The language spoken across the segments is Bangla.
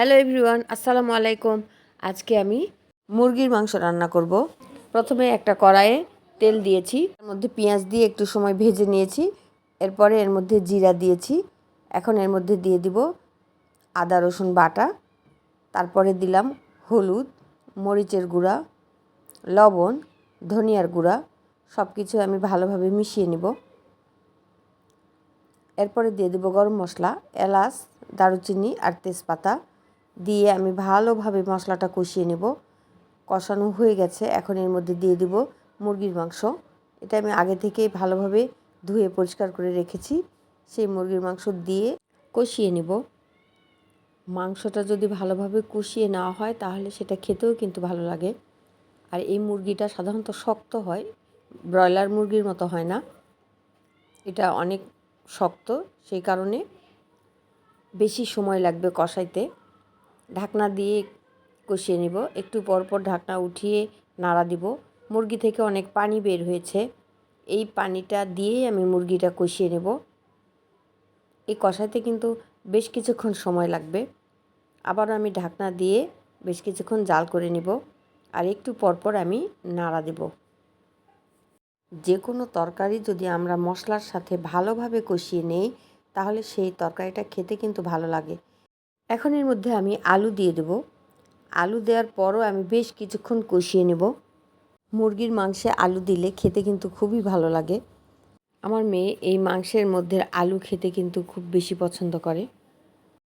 হ্যালো এভরিওয়ান, আসসালামু আলাইকুম। আজকে আমি মুরগির মাংস রান্না করব। প্রথমে একটা কড়াইয়ে তেল দিয়েছি, এর মধ্যে পেঁয়াজ দিয়ে একটু সময় ভেজে নিয়েছি, এরপরে এর মধ্যে জিরা দিয়েছি। এখন এর মধ্যে দিয়ে দিব আদা, রসুন বাটা, তারপরে দিলাম হলুদ, মরিচের গুঁড়া, লবণ, ধনিয়ার গুঁড়া সব কিছু আমি ভালোভাবে মিশিয়ে নিব। এরপরে দিয়ে দেবো গরম মশলা, এলাচ, দারুচিনি আর তেজপাতা। দিয়ে আমি ভালোভাবে মশলাটা কষিয়ে নেব। কষানো হয়ে গেছে, এখন এর মধ্যে দিয়ে দিব মুরগির মাংস। এটা আমি আগে থেকেই ভালোভাবে ধুয়ে পরিষ্কার করে রেখেছি। সেই মুরগির মাংস দিয়ে কষিয়ে নেব। মাংসটা যদি ভালোভাবে কষিয়ে নেওয়া হয়, তাহলে সেটা খেতেও কিন্তু ভালো লাগে। আর এই মুরগিটা সাধারণত শক্ত হয়, ব্রয়লার মুরগির মতো হয় না। এটা অনেক শক্ত, সেই কারণে বেশি সময় লাগবে কষাইতে। ঢাকনা দিয়ে কষিয়ে নিব। একটু পর পর ঢাকনা উঠিয়ে নাড়া দিব। মুরগি থেকে অনেক পানি বের হয়েছে। এই পানিটা দিয়েই আমি মুরগিটা কষিয়ে নেব। এই কষাইতে কিন্তু বেশ কিছুক্ষণ সময় লাগবে। আবার আমি ঢাকনা দিয়ে বেশ কিছুক্ষণ জাল করে নিব আর একটু পরপর আমি নাড়া দেব। যে কোনো তরকারি যদি আমরা মশলার সাথে ভালোভাবে কষিয়ে নেই, তাহলে সেই তরকারিটা খেতে কিন্তু ভালো লাগে। এখন এর মধ্যে আমি আলু দিয়ে দেব। আলু দেওয়ার পরও আমি বেশ কিছুক্ষণ কষিয়ে নেব। মুরগির মাংসে আলু দিলে খেতে কিন্তু খুবই ভালো লাগে। আমার মেয়ে এই মাংসের মধ্যে আলু খেতে কিন্তু খুব বেশি পছন্দ করে।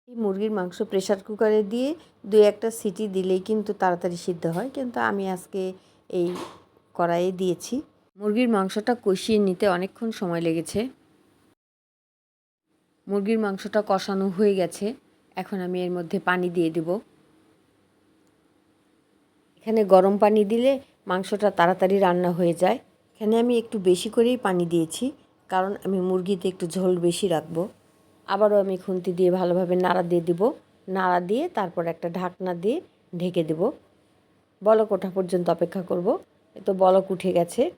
এই মুরগির মাংস প্রেশার কুকারে দিয়ে দু একটা সিটি দিলেই কিন্তু তাড়াতাড়ি সিদ্ধ হয়। কিন্তু আমি আজকে এই কড়াইয়ে দিয়েছি। মুরগির মাংসটা কষিয়ে নিতে অনেকক্ষণ সময় লেগেছে। মুরগির মাংসটা কষানো হয়ে গেছে। এখন আমি এর মধ্যে পানি দিয়ে দেব। এখানে গরম পানি দিলে মাংসটা তাড়াতাড়ি রান্না হয়ে যায়। এখানে আমি একটু বেশি করেই পানি দিয়েছি, কারণ আমি মুরগিতে একটু ঝোল বেশি রাখব। আবারও আমি খুন্তি দিয়ে ভালোভাবে নাড়া দিয়ে দেব। নাড়া দিয়ে তারপর একটা ঢাকনা দিয়ে ঢেকে দেব। বলক ওঠা পর্যন্ত অপেক্ষা করব। তো বলক উঠে গেছে।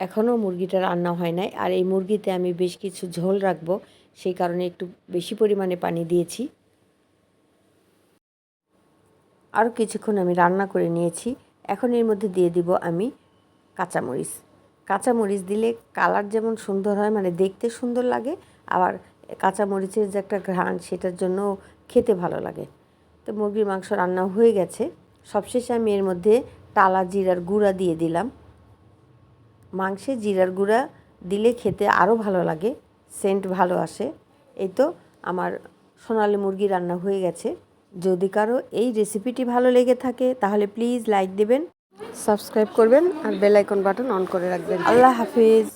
এখনও মুরগিটা রান্না হয় নাই। আর এই মুরগিতে আমি বেশ কিছু ঝোল রাখব। সেই কারণে একটু বেশি পরিমাণে পানি দিয়েছি। আরও কিছুক্ষণ আমি রান্না করে নিয়েছি। এখন এর মধ্যে দিয়ে দিব আমি কাঁচামরিচ। কাঁচামরিচ দিলে কালার যেমন সুন্দর হয় মানে দেখতে সুন্দর লাগে, আবার কাঁচামরিচের যে একটা ঘ্রাণ সেটার জন্য খেতে ভালো লাগে। তো মুরগির মাংস রান্না হয়ে গেছে। সবশেষে আমি এর মধ্যে টালা জিরার গুঁড়া দিয়ে দিলাম। মাংসে জিরার গুঁড়া দিলে খেতে আরও ভালো লাগে। সেন্ট ভালো আসে। এই তো আমার সোনালি মুরগি রান্না হয়ে গেছে। যদি কারও এই রেসিপিটি ভালো লেগে থাকে, তাহলে প্লিজ লাইক দেবেন সাবস্ক্রাইব করবেন, আর বেলাইকন বাটন অন করে রাখবেন। আল্লাহ হাফিজ।